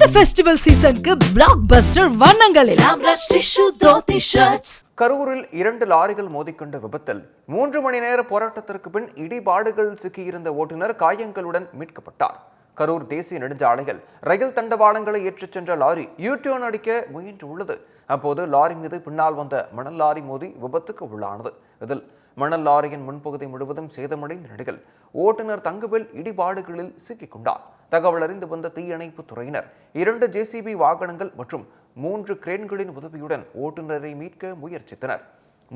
இந்த ஃபெஸ்டிவல் சீசனுக்கு பிளாக் பஸ்டர் வண்ணங்களில் கரூரில் இரண்டு லாரிகள் மோதிக்கொண்ட விபத்தில் மூன்று மணி நேர போராட்டத்திற்கு பின் இடிபாடுகள் சிக்கியிருந்த ஓட்டுநர் காயங்களுடன் மீட்கப்பட்டார். கரூர் தேசிய நெடுஞ்சாலையில் ரயில் தண்டவாளங்களை ஏற்றிச் சென்ற லாரி யூ டர்ன் அடிக்க முயன்றுள்ளது. அப்போது லாரி மீது பின்னால் வந்த மணல் லாரி மோதி விபத்துக்கு உள்ளானது. இதில் மணல் லாரியின் முன்பகுதி முழுவதும் சேதமடைந்த நிலையில் ஓட்டுநர் தங்குவில் இடிபாடுகளில் சிக்கிக்கொண்டார் தகவல் அறிந்து வந்த தீயணைப்பு துறையினர் இரண்டு ஜேசிபி வாகனங்கள் மற்றும் மூன்று கிரேன்களின் உதவியுடன் ஓட்டுநரை மீட்க முயற்சித்தனர்.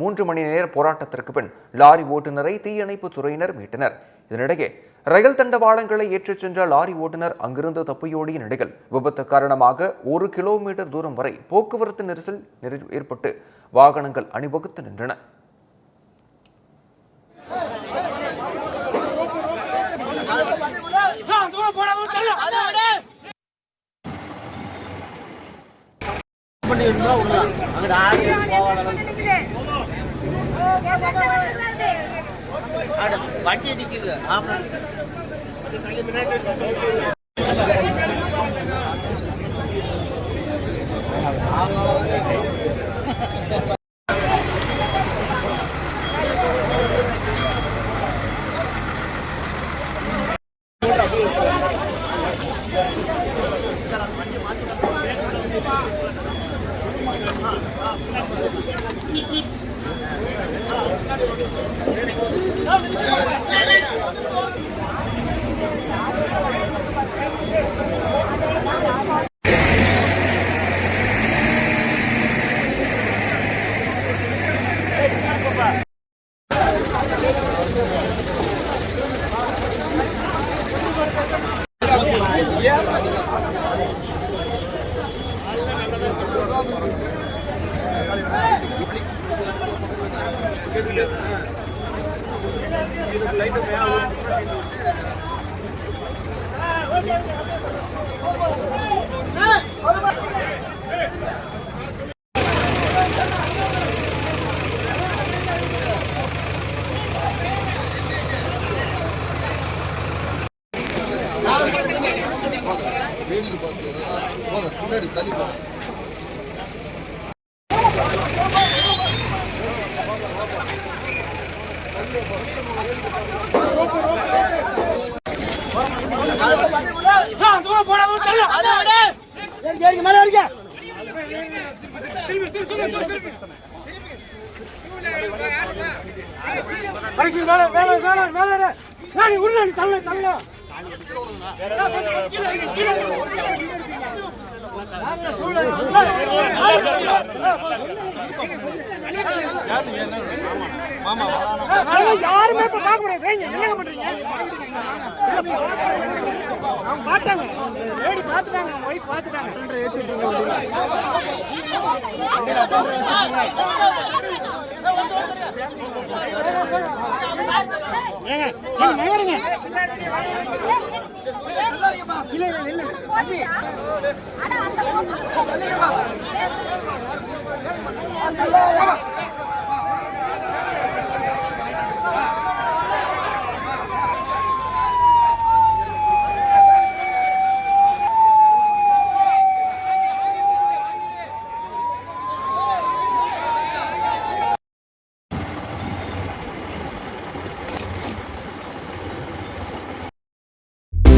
மூன்று மணி நேர போராட்டத்திற்கு பின் லாரி ஓட்டுநரை தீயணைப்பு துறையினர் மீட்டனர். இதனிடையே ரயில் தண்டவாளங்களை ஏற்றிச் சென்ற லாரி ஓட்டுநர் அங்கிருந்து தப்பியோடிய நிலையில் விபத்து காரணமாக ஒரு கிலோமீட்டர் தூரம் வரை போக்குவரத்து நெரிசல் ஏற்பட்டு வாகனங்கள் அணிவகுத்து நின்றன. பண்ணி இருந்தா விடலாம் அங்கிட்ட ஆடி ஆடு, வண்டி நிக்குது ஆமா. Yeah. வேடிக்கை பார்த்து போன பின்னாடி தள்ளி போனேன் மேல வரைக்கும் மேல மேல மேல மேல நானி உள்ள யாருமே இப்ப பார்க்க முடியாது. வேங்க என்னங்க பண்றீங்க? அவங்க பார்த்தாங்க. லேடி பார்த்துட்டாங்க அவங்க ஒய்ஃப் பார்த்துட்டாங்க. ஏங்க நகருங்க இல்ல இல்ல இல்ல தம்பி